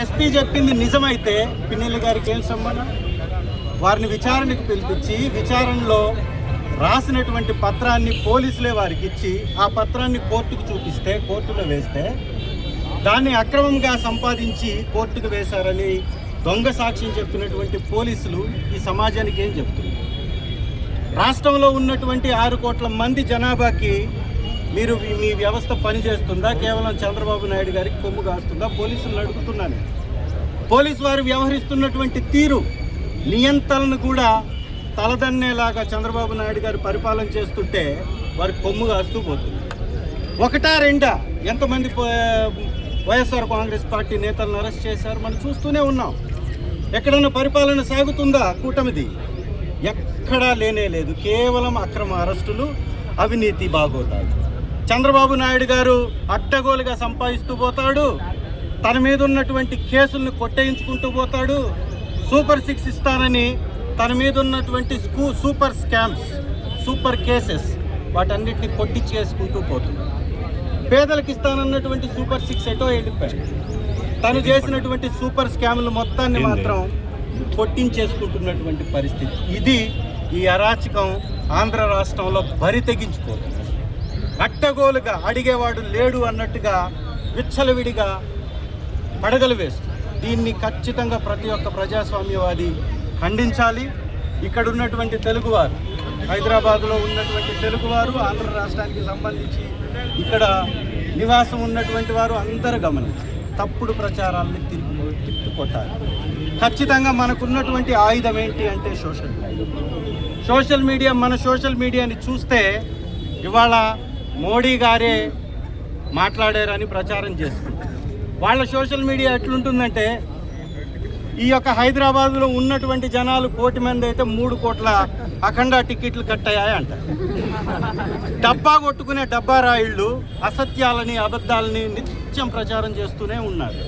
SP చెప్పింది నిజమైతే పిన్నెల్లి గారికి ఏం సంబంధం? వారిని విచారణకు పిలిపించి విచారణలో రాసినటువంటి పత్రాన్ని పోలీసులే వారికి ఇచ్చి ఆ పత్రాన్ని కోర్టుకు చూపిస్తే కోర్టులో వేస్తే దాన్ని అక్రమంగా సంపాదించి కోర్టుకు వేశారని దొంగ సాక్ష్యం చెప్పినటువంటి పోలీసులు ఈ సమాజానికి ఏం చెప్తున్నారు? రాష్ట్రంలో ఉన్నటువంటి ఆరు కోట్ల మంది జనాభాకి మీరు మీ- వ్యవస్థ పనిచేస్తుందా? కేవలం చంద్రబాబు నాయుడు గారికి కొమ్ము కాస్తుందా? పోలీసులు అడుగుతున్నాను. పోలీసు వారు వ్యవహరిస్తున్నటువంటి తీరు నియంత్రణను కూడా తలదన్నేలాగా చంద్రబాబు నాయుడు గారు పరిపాలన చేస్తుంటే వారి కొమ్ము కాస్తూ పోతుంది ఒకటా రెండా? ఎంతమంది వైఎస్ఆర్ కాంగ్రెస్ పార్టీ నేతలను అరెస్ట్ చేశారు? మనం చూస్తూనే ఉన్నాం. ఎక్కడన్నా పరిపాలన సాగుతుందా కూటమిది? ఎక్కడా లేనే లేదు. కేవలం అక్రమ అరెస్టులు అవినీతి బాగోతాయి చంద్రబాబు నాయుడు గారు అడ్డగోలుగా సంపాదిస్తూ పోతాడు. తన మీద ఉన్నటువంటి కేసులను కొట్టేయించుకుంటూ పోతాడు. సూపర్ సిక్స్ ఇస్తానని తన మీద ఉన్నటువంటి స్కూ సూపర్ స్కామ్స్ సూపర్ కేసెస్ వాటన్నిటిని కొట్టించేసుకుంటూ పోతున్నాడు పేదలకు ఇస్తానన్నటువంటి సూపర్ సిక్స్ ఎటో వెళ్ళిపోయాయి తను చేసినటువంటి సూపర్ స్కామ్లు మొత్తాన్ని మాత్రం కొట్టించేసుకుంటున్నటువంటి పరిస్థితి. ఇది ఈ అరాచకం ఆంధ్ర రాష్ట్రంలో బరి తెగించుకోతుంది అట్టగోలుగా అడిగేవాడు లేడు అన్నట్టుగా విచ్చలవిడిగా పడగలు వేస్తుంది దీన్ని ఖచ్చితంగా ప్రతి ఒక్క ప్రజాస్వామ్యవాది ఖండించాలి. ఇక్కడ ఉన్నటువంటి తెలుగువారు హైదరాబాద్లో ఉన్నటువంటి తెలుగువారు ఆంధ్ర రాష్ట్రానికి సంబంధించి ఇక్కడ నివాసం ఉన్నటువంటి వారు అందరూ గమనించాలి తప్పుడు ప్రచారాలని తిరిగి తిప్పికొట్టాలి. ఖచ్చితంగా మనకున్నటువంటి ఆయుధం ఏంటి అంటే సోషల్ మీడియా. సోషల్ మీడియా మన సోషల్ మీడియాని చూస్తే ఇవాళ మోడీ గారే మాట్లాడారని ప్రచారం చేస్తుంది వాళ్ళ సోషల్ మీడియా ఎట్లుంటుందంటే ఈ యొక్క హైదరాబాద్లో ఉన్నటువంటి జనాలు కోటి మంది అయితే మూడు కోట్ల అఖండ టికెట్లు కట్టాయి అంట డబ్బా కొట్టుకునే డబ్బా రాయిళ్ళు అసత్యాలని అబద్ధాలని నిత్యం ప్రచారం చేస్తూనే ఉన్నారు.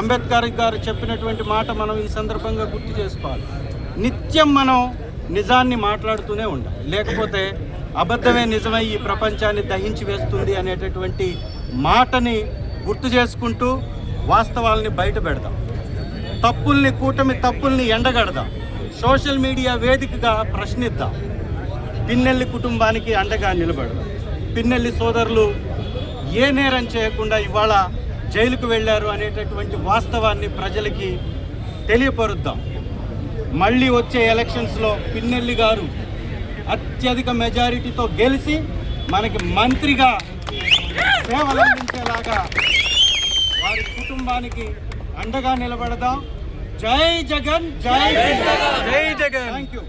అంబేద్కర్ గారు చెప్పినటువంటి మాట మనం ఈ సందర్భంగా గుర్తు చేసుకోవాలి. నిత్యం మనం నిజాన్ని మాట్లాడుతూనే ఉండాలి. లేకపోతే అబద్ధమే నిజమై ఈ ప్రపంచాన్ని దహించి వేస్తుంది అనేటటువంటి మాటని గుర్తు చేసుకుంటూ వాస్తవాల్ని బయట పెడదాం. తప్పుల్ని కూటమి తప్పుల్ని ఎండగడదాం. సోషల్ మీడియా వేదికగా ప్రశ్నిద్దాం. పిన్నెల్లి కుటుంబానికి అండగా నిలబడదాం. పిన్నెల్లి సోదరులు ఏ నేరం చేయకుండా ఇవాళ జైలుకు వెళ్ళారు అనేటటువంటి వాస్తవాన్ని ప్రజలకి తెలియపరుద్దాం. మళ్ళీ వచ్చే ఎలక్షన్స్లో పిన్నెల్లి గారు అత్యధిక మెజారిటీతో గెలిచి మనకి మంత్రిగా సేవలు అందించేలాగా వారి కుటుంబానికి అండగా నిలబడదాం. జై జగన్ జై జగన్ జై జగన్. Thank you